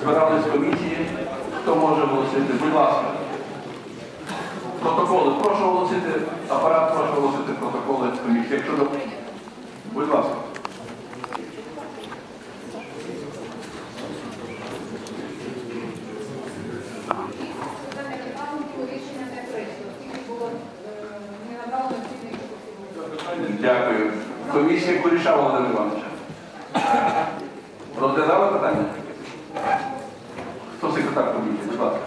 Збирались комісії, хто може оголосити, будь ласка. Протоколи. Прошу оголосити, апарат, прошу оголосити протоколи комісії. Якщо до... Будь ласка. Дякую. Комісія Куліша Володимир Іванович. Розглядали питання? Хто секретар комісії? Будь ласка.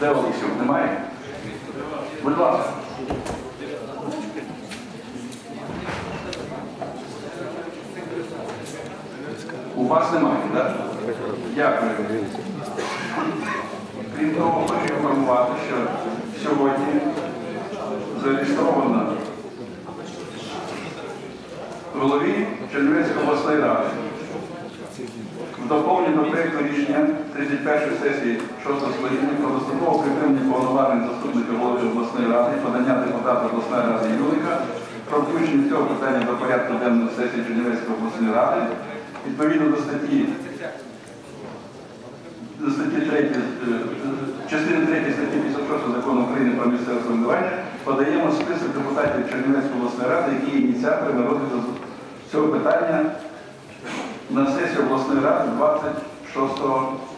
Де Олексій? Немає? Будь ласка. У вас немає, так? Дякую. Крім того, хочу інформувати, що сьогодні зареєстровано в голові Чернівецької обласної ради. Доповненні проєкту рішення 31 сесії 6 скликання про достроково припинення повноважень заступника голови обласної ради подання депутата обласної ради Юлика про включення цього питання до порядку денного сесії Чернівецької обласної ради. Відповідно до статті до статті 3, е, частини 3 статті 56 закону України про місцеве самоврядування подаємо список депутатів Чернівецької обласної ради, які є ініціаторами розгляду цього питання на сесію обласної ради 26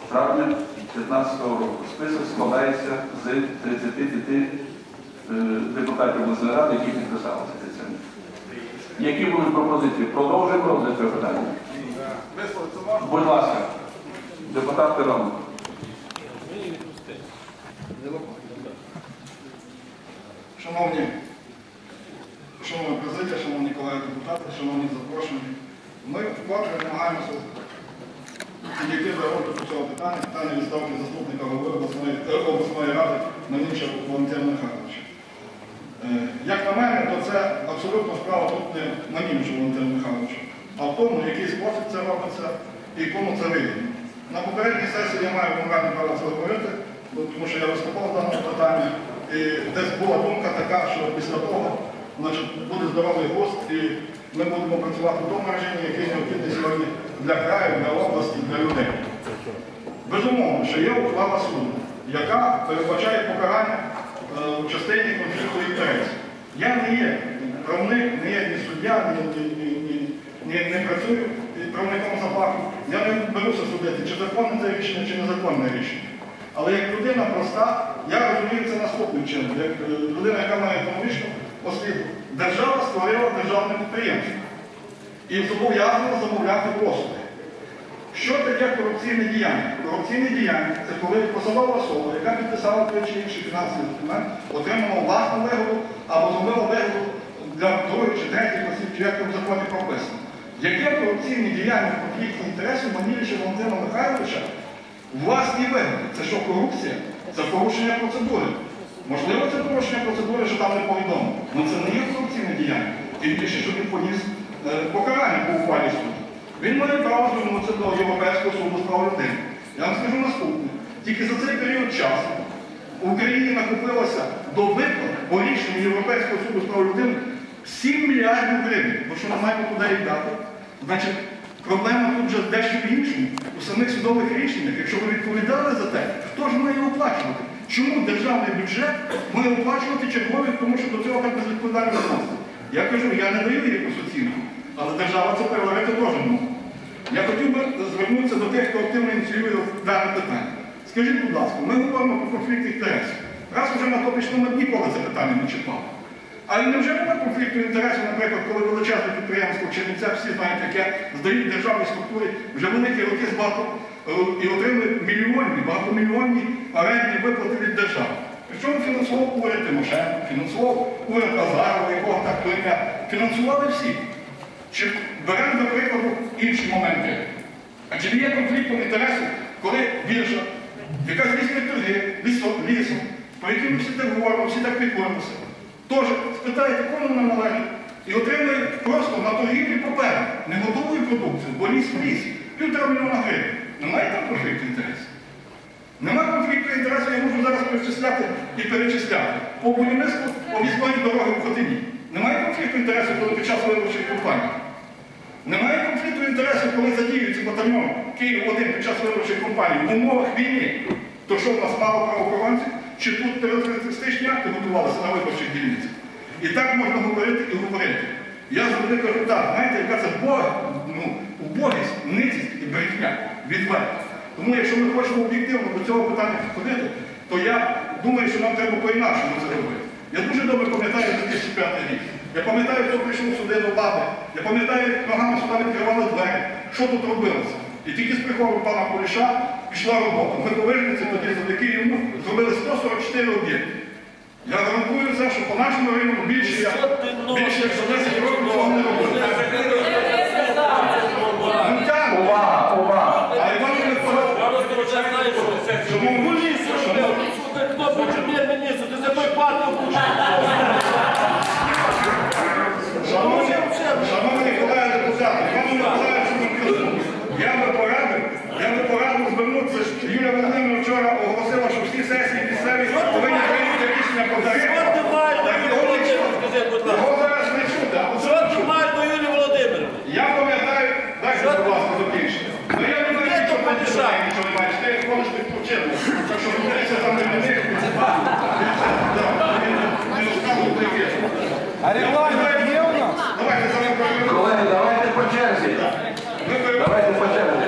травня 2015 року. Список складається з 35 е, депутатів обласної ради, які підписалися під цим. Які будуть пропозиції? Продовжуємо розгляд цього питання. Будь ласка, депутат Пиронов. Шановні, шановна президія, шановні колеги депутати, шановні запрошені, ми вкотре намагаємося підійти до розгляду цього питання, питання відставки заступника голови обласної, е, ради Мельнича Валентина Михайловича. Е, Як на мене, то це абсолютно справа тут не Манімча Валентина Михайловича, а в тому, в який спосіб це робиться і кому це вигідно. На попередній сесії я маю моральне право це говорити, тому що я виступав в даному питанні. І десь була думка така, що після того буде здоровий гост, ми будемо працювати в тому режимі, який необхідний сьогодні для краю, для області, для людей. Безумовно, що є ухвала суду, яка передбачає покарання е, в частині конфлікту інтересів. Я не є правник, не є ні суддя, ні, ні, ні, ні, не працюю правником за фахом. Я не беруся судити, чи законне це рішення, чи незаконне рішення. Але як людина проста, я розумію це наступним чином. Як е, людина, яка має економічну освіту, держава створила державне підприємство і зобов'язана замовляти послуги. Що таке корупційне діяння? Корупційне діяння це коли посадова особа, яка підписала той чи інший фінансовий документ, отримала власну вигоду або зробила вигоду для других чи третіх осіб, як в законі прописано. Яке корупційне діяння в конфлікті інтересів Маніліча Валентина Михайловича власні вигоди? Це що корупція? Це порушення процедури. Можливо, це порушення процедури, що там не повідомлено. Але це не є корупційне діяння. Тим більше, що він поніс е, покарання по ухвалі суду. Він має право звернутися до Європейського суду з прав людини. Я вам скажу наступне. Тільки за цей період часу в Україні накопилося до виплат по рішенню Європейського суду з прав людини 7 мільярдів гривень. Бо що ми маємо куди їх дати? Значить, проблема тут вже дещо в іншому. У самих судових рішеннях, якщо ви відповідали за те, хто ж має оплачувати? Чому державний бюджет має оплачувати чергові, тому що до цього так безвідповідально відноситься? Я кажу, я не даю якусь оцінку, але держава це переварити теж може. Я хотів би звернутися до тих, хто активно ініціює дане питання. Скажіть, будь ласка, ми говоримо про конфлікт інтересів. Раз уже на топічному ніколи це питання не чіпав. Але невже немає конфлікту інтересів, наприклад, коли величезне підприємство в Чернівцях, всі знають, яке здають державній структурі вже великі роки з багато е, і отримує мільйонні, багатомільйонні орендні виплати від держави. Причому фінансував уряд Тимошенко, фінансував уряд Азарова, якого так ім'я, фінансували всі. Чи беремо, до прикладу, інші моменти? А чи не є конфліктом інтересів, коли біржа, яка здійснює торги лісом, по яким всі так говоримо, всі так піклуємося, теж спитаєте, кому вона належить, і отримує просто на торгівлі паперу, не готову продукцію, бо ліс в ліс, півтора мільйона гривень. Немає там конфлікту інтересів? Нема конфлікту інтересів, я можу зараз перечисляти і перечисляти. По будівництву об'їзної дороги в Хотині. Немає конфлікту інтересів, коли під час виборчих кампаній. Немає конфлікту інтересів, коли задіюється батальйон Київ-1 під час виборчих кампаній в умовах війни. То що в нас мало правоохоронців? Чи тут терористичні акти готувалися на виборчих дільницях? І так можна говорити і говорити. Я завжди кажу так, знаєте, яка це Бог, ну, убогість, ницість і брехня відверто. Тому якщо ми хочемо об'єктивно до цього питання підходити, то я думаю, що нам треба по-інакшому це робити. Я дуже добре пам'ятаю 2005 рік. Я пам'ятаю, хто прийшов сюди до влади. Я пам'ятаю, як ногами сюди відкривали двері. Що тут робилося? І тільки з приходом пана Поліша пішла робота. Ми повижниці тоді завдяки йому зробили 144 об'єкти. Я гарантую це, що по нашому району більше більше як за 10 років цього не робили. Шановні, лісу? Хто був прем'єр-міністр? Ти з якої партії Шановні, шановні колеги депутати, я би порадив, я би порадив звернутися. Юлія Володимирівна вчора оголосила, що всі сесії місцеві повинні прийняти рішення по Що тарифах. ти маєш до Так Юлії його не Володимирівни? чути. Скажи, будь ласка. Його зараз не чути. а от Що ти маєш до Юлії Володимирівни? Я пам'ятаю, дайте, будь ласка, закінчити. Ну я не знаю, Де що то ти помішає? нічого не маєш. Ти ходиш під почину. Так що дивися там не мене. Не розказуй таке. А регламент є у нас? Давайте за мною перейдемо. Колеги, давайте по черзі. Ми перейдемо. Давайте по черзі.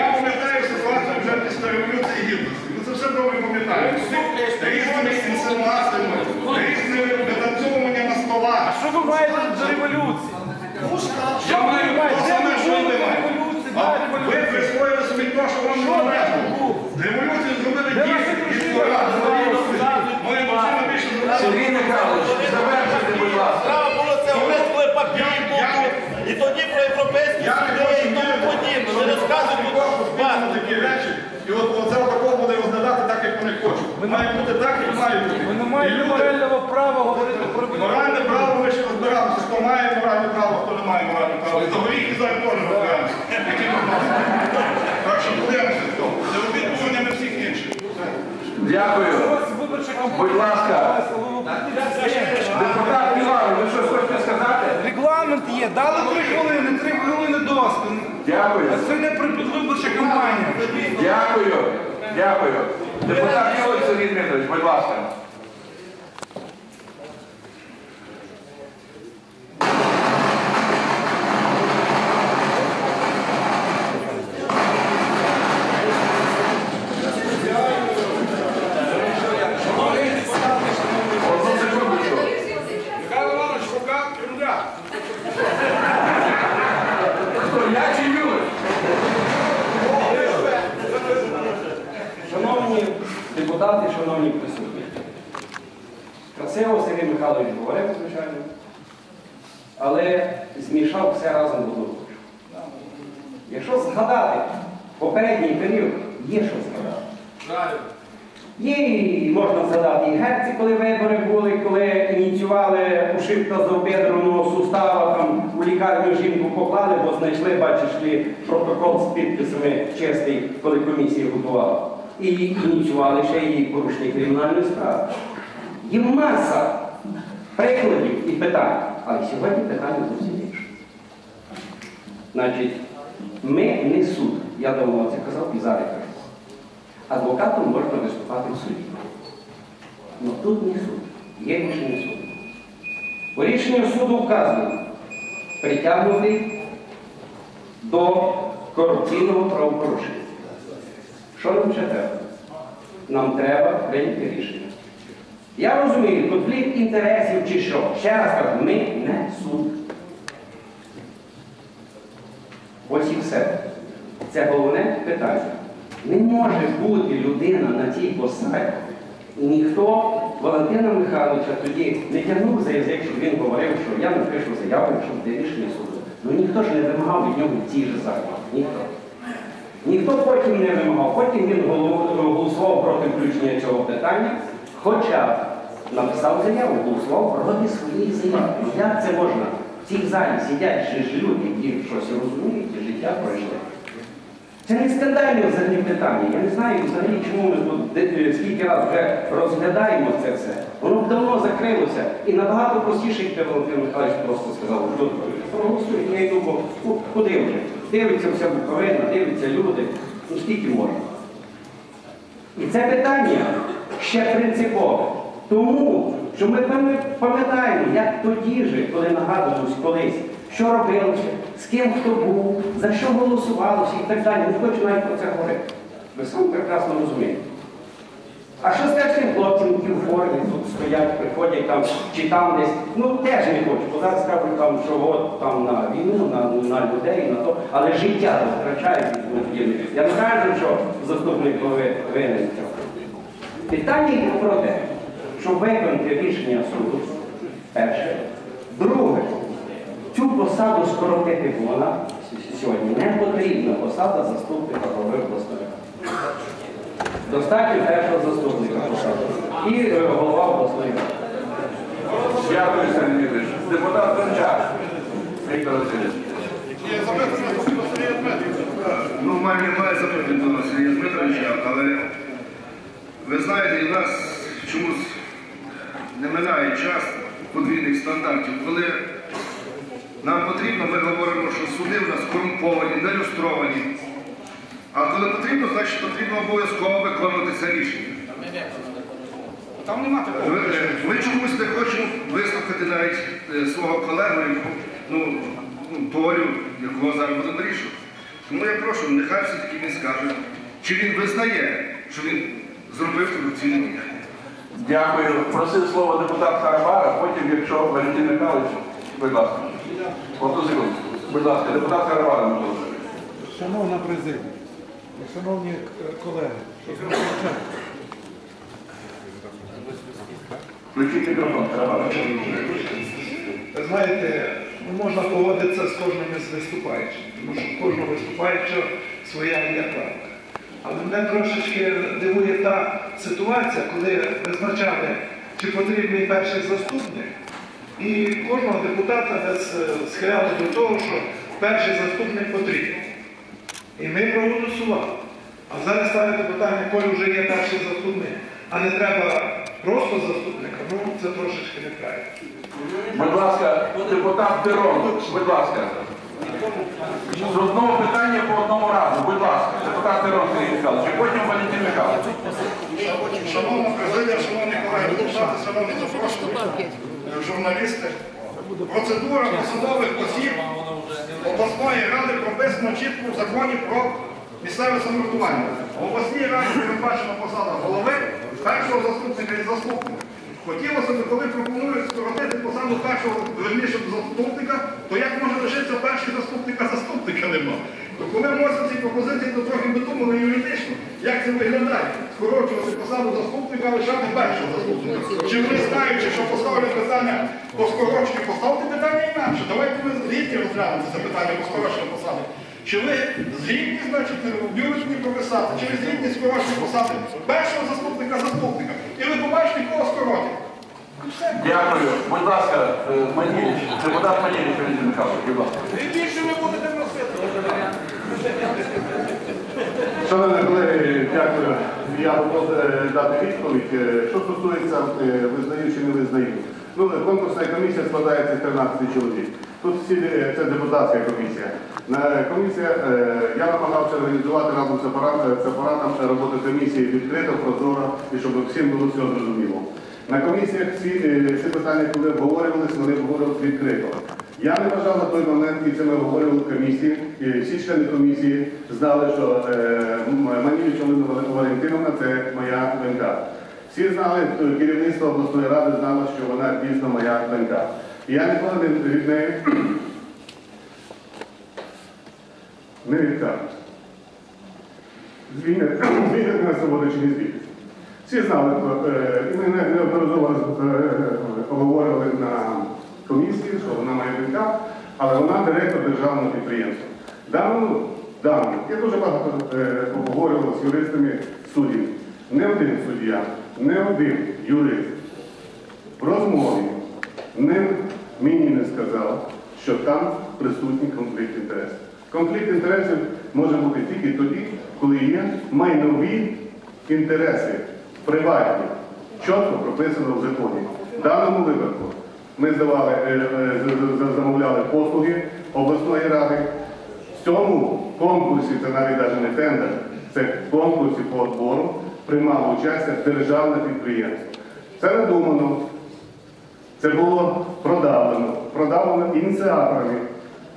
Я пам'ятаю ситуацію вже після революції гідності. Ми це все добре пам'ятаємо. Різними інсинуаціями, різними витанцьовуванням на маєте до революції? Я маю те що ви маєте. Ви революції. присвоїли собі те, що вам не належало. Революцію зробили діти, створили Моя машина більше. Сергій Михайлович, завершуйте, будь ласка. Треба було це ввести, папір був тут. І тоді про європейські Я суди і тому подібне. Не Бачите вас. такі речі, і от оце такого буде розглядати так, як вони хочуть. Має бути так, як має бути. Ви не І маєте морального права говорити про Моральне право ми ще розбираємося, хто має моральне право, хто не має моральне право. І за горіхи зараз теж розбираємося. Які ми маємо. Так що. Не робіть дурнями всіх інших. Дякую. Будь ласка. Депутат Мілан, ви щось хочете сказати? Регламент є, дали три хвилини, три хвилини доску. Дякую. Це не про підвиборча кампанія. Дякую. Дякую. Депутат Мілан Сергій Дмитрович, будь ласка. Одну секундочку. Михайло Іванович, рука Кремля. Хто, я чи Юрій? Шановні депутати, шановні присутні, красиво Сергій Михайлович говорив, звичайно, але змішав все разом в одну. Якщо згадати попередній період, є що згадати. Є, і можна згадати і Герці, коли вибори були, коли ініціювали ушибка з обідраного сустава, там у лікарню жінку поклали, бо знайшли, бачиш ли, протокол з підписами чистий, коли комісія готувала. І ініціювали ще її порушення кримінальної справи. Є маса прикладів і питань. Але сьогодні питання зовсім інше. Значить, ми не суд. Я давно це казав і зараз кажу. Адвокатом можна виступати в суді. Але тут не суд. Є рішення суду. У рішенні суду вказано притягнути до корупційного правопорушення. Що нам ще треба? Нам треба прийняти рішення. Я розумію, конфлікт інтересів чи що. Ще раз кажу, ми не суд. Ось і все. Це головне питання. Не може бути людина на цій посаді. І ніхто Валентина Михайловича тоді не тягнув за язик, щоб він говорив, що я напишу заяву, якщо буде рішення суду. Ну ніхто ж не вимагав від нього ці ж закони. Ніхто. Ніхто потім не вимагав. Потім він голосував проти включення цього питання, хоча написав заяву, голосував проти своєї заяви. Ну, Як це можна? В цій залі сидять же ж люди, які щось розуміють і життя пройшли. Це не скандальне взагалі питання. Я не знаю взагалі, чому ми тут скільки разів вже розглядаємо це все. Воно б давно закрилося. І набагато простіше, як Валентин Михайлович просто сказав, що проголосують, я йду, ну, куди вже? Дивиться вся Буковина, дивляться люди, ну скільки можна. І це питання ще принципове. Тому що ми пам'ятаємо, як тоді же, коли нагадувалось колись, що робилося, з ким хто був, за що голосувалося і так далі. Не хочу навіть про це говорити. Ви сам прекрасно розумієте. А що скажеш тим хлопцям, які в формі тут стоять, приходять там чи там десь, ну теж не хочу, бо зараз кажуть там, що от там на війну, на, на людей, на то, але життя втрачають. Я не кажу, що заступник голови винен в цьому. Питання йде про те, щоб виконати рішення суду, перше. Друге, цю посаду скоротити, вона сьогодні не потрібна посада заступника голови обласної ради. Достатньо першого заступника посади. І е, голова обласної ради. Дякую, Сергій Вікторович. Депутат Гончар Віктор Васильович. Запитання Ну, в мене немає запитань до Сергія Дмитровича, але ви знаєте, у нас чомусь не минає час подвійних стандартів. Коли нам потрібно, ми говоримо, що суди в нас корумповані, нелюстровані. А коли потрібно, значить потрібно обов'язково виконувати це рішення. Там нема такого. Ми, ми чомусь не хочемо вислухати навіть е, свого колегу, ну, ну, долю, якого зараз будемо вирішувати. Тому я прошу, нехай все-таки він скаже, чи він визнає, що він зробив корупційні дії. Дякую. Просив слово депутат Харабара, потім, якщо Валентин Михайлович, будь ласка. Одну секунду. Будь ласка, депутат Харабара, Микола Васильович. Шановна президія, шановні колеги? Включіть мікрофон, Харабара. Ви знаєте, ну, можна погодитися з кожним із виступаючих, тому що кожного виступаючого своя є правда. Але мене трошечки дивує та ситуація, коли визначали, чи потрібний перший заступник, і кожного депутата е, схиляли до того, що перший заступник потрібен. І ми проголосували. А зараз ставити питання, коли вже є перший заступник, а не треба просто заступника, ну це трошечки неправильно. Будь ласка, депутат Перон, будь ласка. З одного питання по одному разу, Перон Сергій Михайлович, і потім Валентин Михайлович. Шановна президія, шановні колеги депутати, шановні запрошені, журналісти. Процедура посадових осіб обласної ради прописана чітко в законі про місцеве самоврядування. В обласній раді передбачена посада голови, першого заступника і заступника. Хотілося б, коли пропонують скоротити посаду першого верніше заступника, то як може лишитися перший заступник, а заступника нема? То коли вносять ці пропозиції, то трохи би думали юридично, як це виглядає, скорочувати посаду заступника, лишати першого заступника. Чи ви знаючи, що поставлять питання по скороченню, поставте питання інакше. Давайте ми згідні розглянути це питання по скороченню посади. Чи ви згідні, значить, бюлетні прописати, чи ви згідні скорочені посади першого заступника заступника. І ви побачите, кого скоротять. Дякую. Будь ласка, е, Маніліч, депутат Маніліч Валентин Михайлович, будь ласка. І більше ви будете. Шановні колеги, дякую. Я готов е, дати відповідь. Е, Що стосується е, визнаю чи не визнаю. Ну, конкурсна комісія складається з 13 чоловік. Тут всі це депутатська комісія. Комісія я намагався організувати разом з апаратом роботу комісії відкрито, прозоро і щоб всім було все зрозуміло. На комісіях всі, всі питання, коли обговорювалися, вони обговорювалися відкрито. Я не вважав на той момент, і це ми говорили в комісії, і всі члени комісії знали, що е, Маніліч Олена Валентиновна це моя донька. Всі знали, е, керівництво обласної ради знало, що вона дійсно моя донька. І я ніколи не від неї не відкажусь. Звільнять звільнять мене свободи чи не звільнять. Всі знали, е, і ми неодноразово е, обговорювали на комісії, що вона моя донька, але вона директор державного підприємства. Давно, давно, я дуже багато е, обговорював з юристами суддів. Не один суддя, не один юрист в розмові не, мені не сказав, що там присутній конфлікт інтересів. Конфлікт інтересів може бути тільки тоді, коли є майнові інтереси, приватні, чітко прописано в законі. В даному випадку ми здавали, е, е, замовляли послуги обласної ради. В цьому конкурсі, це навіть навіть не тендер, це конкурсі по відбору приймало участь державне підприємство. Це надумано, це було продавлено, продавлено ініціаторами,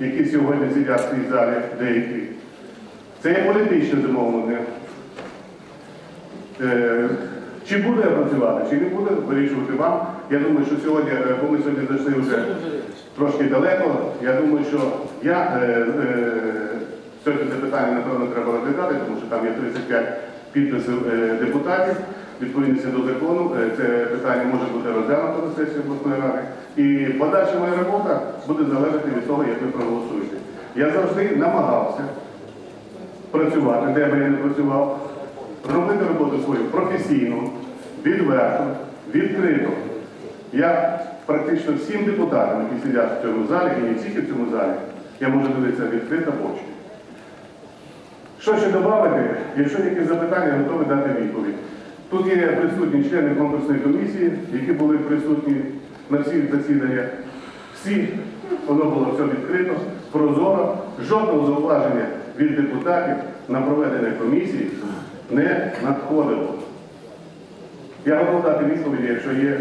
які сьогодні сидять в цій залі деякі. Це є політичне замовлення. Чи буде працювати, чи не буде, вирішувати вам. Я думаю, що сьогодні, е, бо ми сьогодні зайшли вже трошки далеко, я думаю, що я е, е, сьогодні це питання, напевно, треба розглядати, тому що там є 35 підписів е, депутатів. Відповідності до закону, це питання може бути розглянуто на сесії обласної ради. І подальша моя робота буде залежати від того, як ви проголосуєте. Я завжди намагався працювати, де би я не працював, робити роботу свою професійно, відверто, відкрито. Я практично всім депутатам, які сидять в цьому залі, і не тільки в цьому залі, я можу дивитися відкрито в очі. Що ще додати? Якщо якісь запитання, готові дати відповідь. Тут є присутні члени конкурсної комісії, які були присутні на всіх засіданнях. Всі, воно було все відкрито, прозоро, жодного зауваження від депутатів на проведення комісії не надходило. Я готов дати відповіді, якщо є